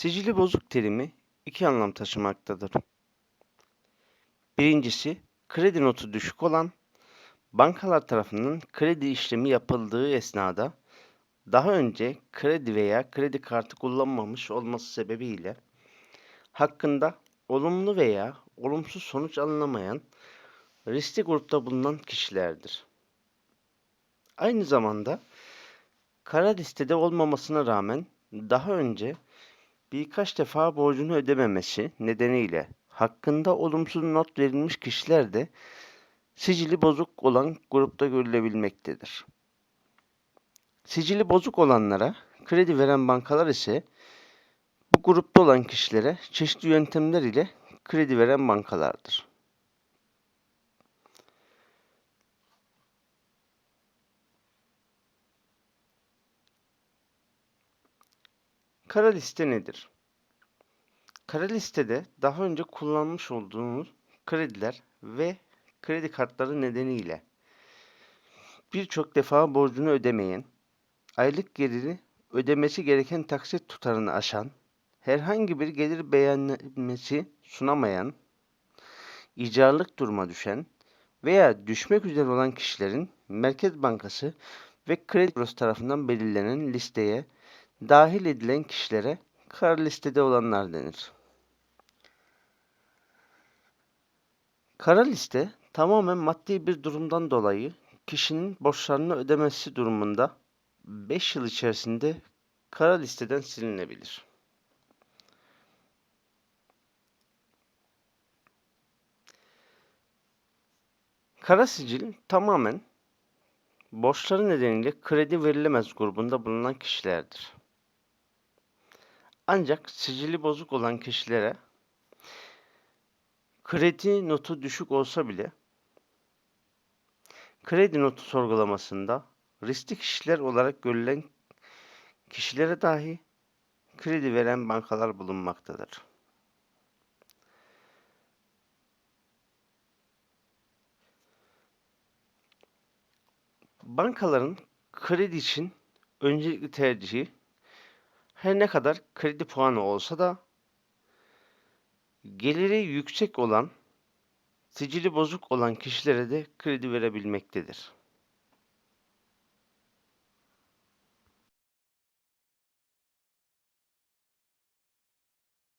Sicili bozuk terimi iki anlam taşımaktadır. Birincisi, kredi notu düşük olan, bankalar tarafından kredi işlemi yapıldığı esnada daha önce kredi veya kredi kartı kullanmamış olması sebebiyle hakkında olumlu veya olumsuz sonuç alınamayan riskli grupta bulunan kişilerdir. Aynı zamanda kara listede olmamasına rağmen daha önce birkaç defa borcunu ödememesi nedeniyle hakkında olumsuz not verilmiş kişiler de sicili bozuk olan grupta görülebilmektedir. Sicili bozuk olanlara kredi veren bankalar ise bu grupta olan kişilere çeşitli yöntemler ile kredi veren bankalardır. Kara liste nedir? Kara listede daha önce kullanmış olduğunuz krediler ve kredi kartları nedeniyle birçok defa borcunu ödemeyen, aylık geliri ödemesi gereken taksit tutarını aşan, herhangi bir gelir beyanname'si sunamayan, icarlık duruma düşen veya düşmek üzere olan kişilerin Merkez Bankası ve Kredi Bürosu tarafından belirlenen listeye dahil edilen kişilere kara listede olanlar denir. Kara liste tamamen maddi bir durumdan dolayı kişinin borçlarını ödemesi durumunda 5 yıl içerisinde kara listeden silinebilir. Kara sicil tamamen borçları nedeniyle kredi verilemez grubunda bulunan kişilerdir. Ancak sicili bozuk olan kişilere kredi notu düşük olsa bile kredi notu sorgulamasında riskli kişiler olarak görülen kişilere dahi kredi veren bankalar bulunmaktadır. Bankaların kredi için öncelikli tercihi her ne kadar kredi puanı olsa da geliri yüksek olan, sicili bozuk olan kişilere de kredi verebilmektedir.